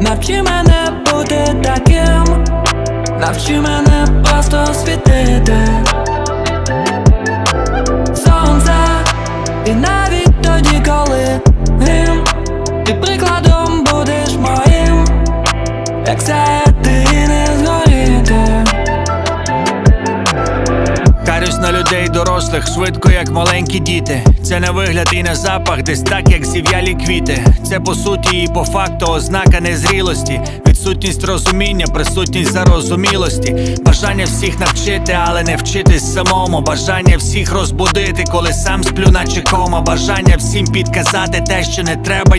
Навчи мене бути таким. Навчи мене просто світити. Сонце, і навіть Як це ти не згоріти Карюсь на людей дорослих, швидко, як маленькі діти. Це на вигляд і на запах, десь так, як зів'ялі квіти. Це по суті і по факту ознака незрілості. Відсутність розуміння, присутність зарозумілості. Бажання всіх навчити, але не вчитись самому. Бажання всіх розбудити, коли сам сплю, наче кома. Бажання всім підказати те, що не треба